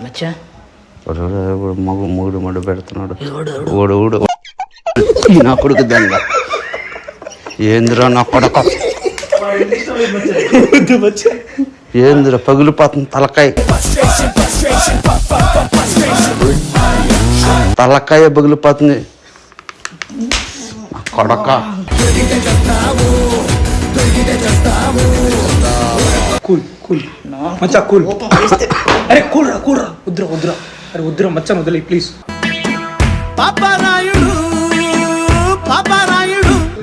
మచ్చా? మగు మూడు మడు పెడుతున్నాడు. ఓడు ఊడు నా కొడుకు దొంగ ఏందిరా నా కొడక? ఏందిరా? పగిలిపోతుంది తలకాయ. తలకాయ పగిలిపోతుంది. కొడక. Cool cool. మచ్చా కూల్. అరే కూల్ రా కూల్ రా వద్దురా వద్దురా. అరే వద్దురా మచ్చా వదిలే ప్లీజ్.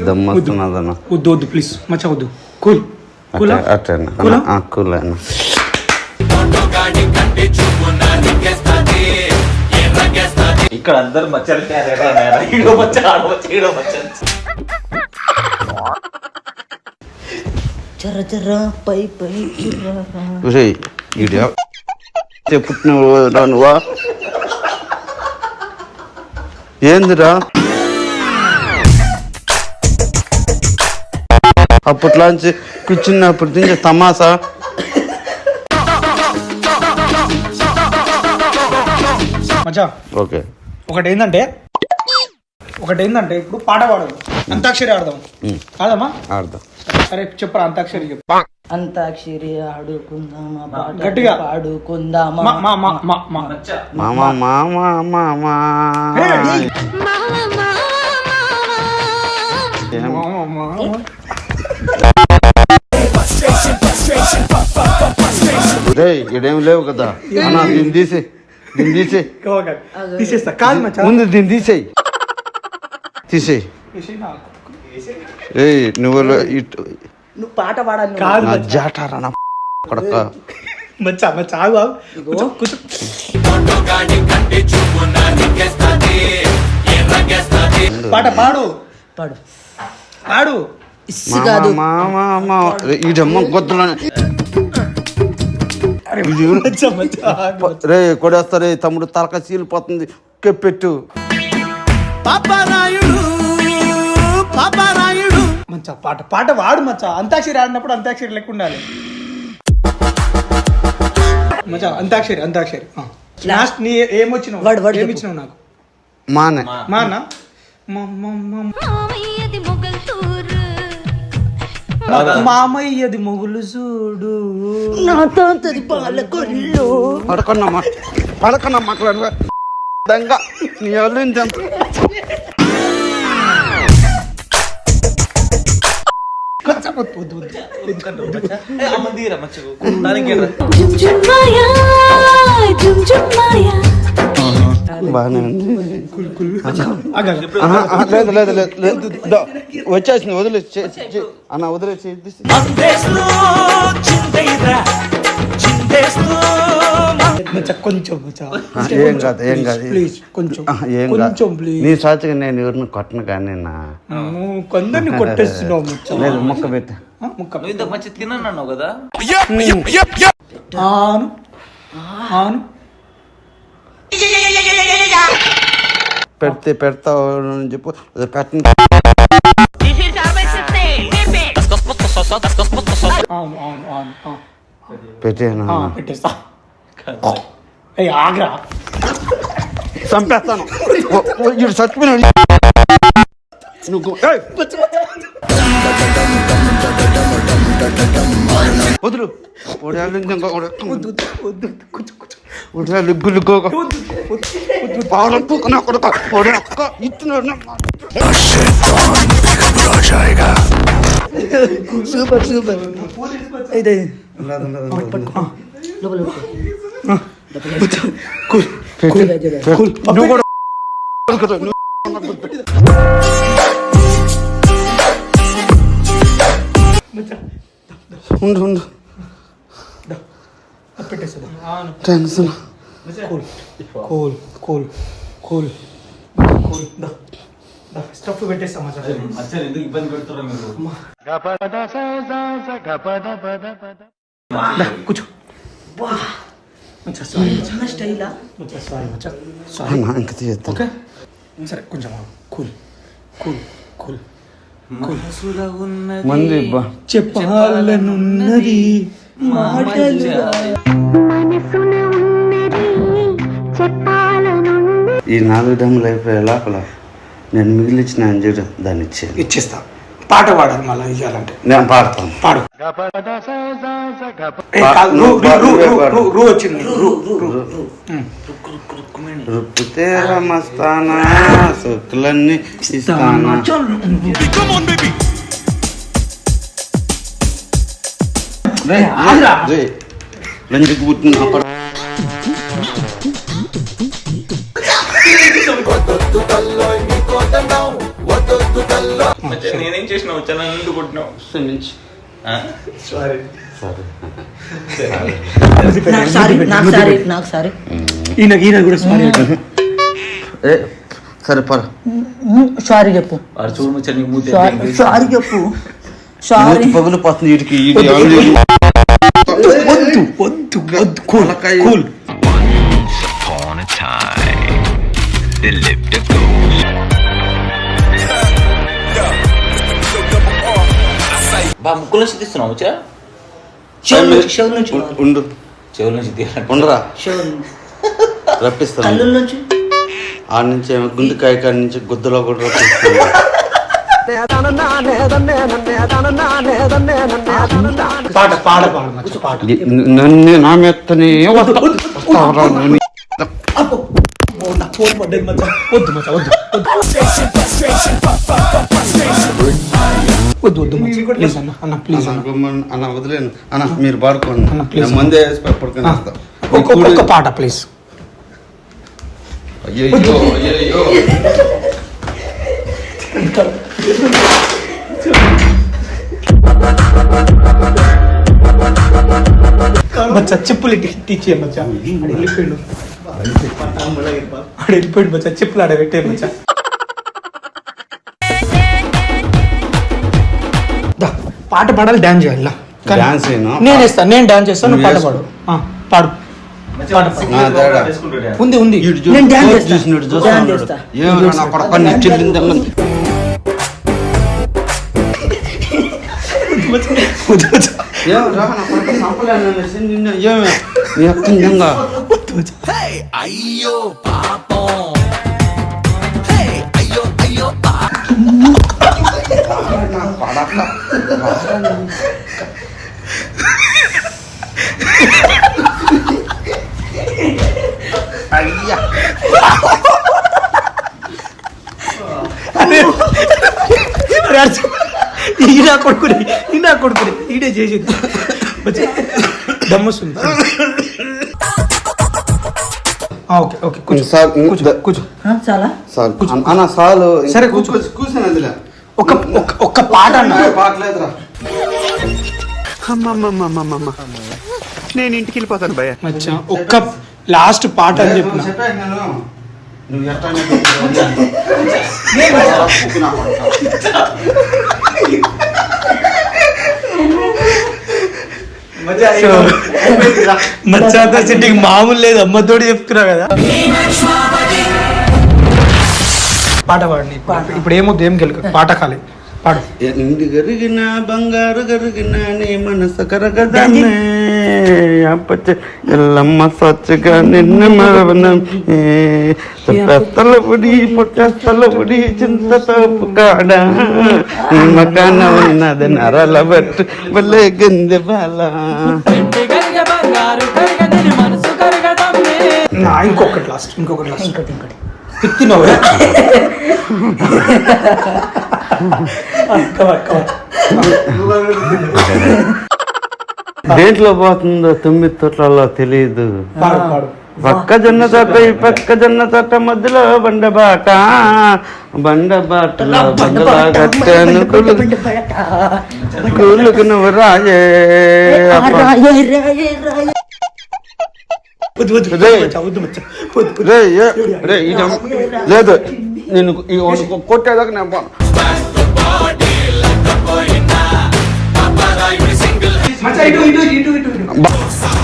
దమ్మస్తున్నదన్న. వద్దు వద్దు ప్లీజ్. మచ్చా వద్దు. కూల్. కూలా? అట్టేనా కూలా? కూల్ అన్న. ఇక్కడ అందరు మచ్చలు మచ్చ ఆడో మచ్చ ఈడో మచ్చ. జర్ర జర్ర పై పై పుట్టిన నువ్వా? ఏందిరా? అప్పట్లోంచి కూర్చున్నప్పుడు తింటే తమాసా? మచ్చా ఓకే. ఒకటి ఏంటంటే ఒకటి ఏంటంటే ఇప్పుడు పాట పాడదు. అంతాక్షరి ఆడదాం. ఆడదామా? అర్థం అరే చెప్పరా అంతాక్షరి చెప్పు. అంతాక్షరి ఆడుకుందామా పాట గట్టిగా. పాడుకుందామా మా మా మా మా మా. మామా మామా మామా ఏయ్! ఏం? మా, మా, మా. ఒరేయ్ ఇడేం లేవు కదా. అన్న దీన్ని తీసే దీన్ని తీసే. తీసేస్తా. కాదు మచ్చా ముందు దీన్ని తీసేయి. తీసేయి. తీసేయ్ నాకు. ఏయ్ నువ్వు పాట పాడాలి. కాదు నా మచ్చా. జాటారా నా కొడక. మచ్చా మచ్చా ఆగు ఆగు. కూర్చో కూర్చో. పాట పాడు. పాడు. పాడు. కాదు. మచ్చా మచ్చా ఆగు. రే కొడేస్తారే తమ్ముడు తలక చీలిపోతుంది కెప్పెట్టు మచ్చా పాట పాట వాడు మచ్చా. అంతాక్షరి ఆడినప్పుడు అంతాక్షరి లెక్క ఉండాలి మచ్చా అంతాక్షరి అంతాక్షరి. లాస్ట్ నీ ఏమొచ్చినావు? వాడు- వాడు ఏమి చెప్పు. ఇచ్చినావు నాకు? మానే. మా అన్న మా- మా- మా- మామయ్యది మొగులు చూడు. నాతో పాలకొల్లు. పడకన్నా పడకన్నా మాట్లాడు దంగ. నీ వాళ్ళు బాగానే ఉంది. ఆహా, ఆహా, లేదు లేదు లేదు వచ్చేసింది వదిలే అన్న వదిలేసి మచ్చా కొంచెం మచ్చా ఏం కాదు ఏం కాదు. ప్లీజ్ కొంచెం. ఏం కొంచెం కాదు ప్లీజ్ నీ సాచిగా నేను ఎవరిని కొట్టను కానీ నా కొందరిని కొట్టేస్తున్నావు మచ్చా లేదు మొక్క పెట్ట. ఆ, ముక్క నువ్వు ఇంత మంచి కదా? ఆను ఆను. పెడితే పెడతావు అని చెప్పు. అది పెట్టను అవును అవును అవును ఆ. పెట్టాను? ఆ, పెట్టేస్తా. ఆగ్రా. చంపేస్తాను. ఈడు చచ్చిపోయినాడు. నువ్వు ఏయ్! వదులు. Super super. అయితే లోపల. ఉండు ఉండు పెట్టేస్తా tension cool cool cool cool cool దా దా స్టఫ్ పెట్టేస్తా మచ్చా మచ్చలు ఎందుకు ఇబ్బంది పెడుతున్నారు మీరు దా, కూర్చో మచ్చా సారీ చిన్న స్టైలా? మచ్చా సారీ మచ్చా సారీ ఇంక తీయద్దు. ఓకే? సరే కొంచెం కూల్. కూల్ కూల్ మంది చెప్పాలనున్నది ఈ నాలుగు డమ్ములు అయిపోయే లోపల నేను మిగిలిచ్చిన అంజుడు దాన్ని ఇచ్చేస్తా. పాట పాడాలి మళ్ళీ ఇవ్వాలంటే నేను పాడతాను. పాడు. రూ, వచ్చింది. రమస్తానా ఇస్తానా. లంజకు పుట్టిన నేనేం చేసిన వచ్చా నన్ను ఎందుకు కొట్టినావు క్షమించు. ఆ? సరే నాకు సారీ నాకు సారీ నాకు సారీ ఈయన ఈయన కూడా సారీ ఏ సరే పర సారీ చెప్పు. చూడు మూతి సారీ సారీ పగులు పోతుంది వద్దు. వద్దు వద్దు కూల్ తలకాయ- cool. Upon a time, there lived a బా ముక్కుల నుంచి తీస్తున్నావు వచ్చా చెవుల నుంచి చెవుల నుంచి. ఉండు. చెవుల నుంచి తీయాలంటే ఉండరా? చెవుల నుంచి. రప్పిస్తాను. నుంచి? ఆడ నుంచి ఏమో గుండెకాయ కాడి నుంచి గుద్దలో కూడా రప్పిస్తాను. పాట పాడు మచ్చ పాట. నన్ను నా మెత్తనే వస్తావరా నువ్వు? ఓ, నా? ఫోన్ పడ్డది మచ్చ. వద్దు మచ్చ వద్దు. వద్దు వద్దు మచ్చ ప్లీజ్ అన్న అన్న ప్లీజ్ అన్న, అన్న గుమ్మని- అన్న వదిలేను అన్న మీరు పాడుకోండి అన్న, please. నేను మందే వేసి పడుకొని ఆ, వస్తా. ఒక్క ఒక్క పాట ప్లీజ్ అయ్యయ్యో అయ్యయ్యో మచ్చ చెప్పులు తీచ్చే మచ్చ ఆడ వెళ్ళిపోయాడు ఆడ వెళ్ళిపోయాడు మచ్చ చెప్పులు ఆడ పెట్టే మచ్చ పాట పాడాలి డాన్స్ చేయాలి డాన్స్? నేను వేస్తాను నేను డాన్స్ చేస్తాను నువ్వు పాట పాడు. పాడు. ఉంది ఉంది. నేను డాన్స్ కోట్ చేస్తా. చూసినాడు, డాన్స్ అయ్యా. ఈ నా కొడుకుని ఈ నా కొడుకుని ఈడే చేసింది. వచ్చి. దమ్మొస్తుంది. ఓకే ఓకే కూర్చో. సార్ కూర్చో కూర్చో. చాలా. సార్ అన్న సాలు సరే, కూర్చో. ఒక ఒక- ఒక్క పాట పాటలేదురా. నేను ఇంటికి వెళ్ళిపోతాను భయ మచ్చా ఒక్క లాస్ట్ పాట అని చెప్పిన. సిట్టికి మామూలు లేదు. అమ్మతోటి చెప్తున్నా కదా. పాట పాడండి ఇప్పుడు ఏమొద్దు ఏం గెలుక పాట ఖాళీ. పాడు. ఎండి గరిగిన బంగారు గరిగిన నీ మనసు కరగదనే. అప్పచ్చ ఎల్లమ్మ సచ్చగా నిన్ను మరవనం. పెస్తల పొడి పొట్టెస్తల పొడి చింత తోపు కాడ. మకాన ఉన్నది నరల బట్టు భలే గందె బాల. నా ఇంకొకటి లాస్ట్ ఇంకొకటి లాస్ట్. ఇంకోటి ఇంకోటి. పిత్తినవు దేంట్లో పోతుందో తొమ్మిది తొట్లలో తెలియదు పక్క జొన్న తట్ట ఈ పక్క జొన్న తట్ట మధ్యలో బండ బాట. బండ బాటలో బండలా కట్టాను కులు కూలుకు నువ్వు రాయే. అప్ప. వద్దు వద్దు రే. మచ్చా ఇటు ఇటు ఇటు ఇటు ఇటు బా-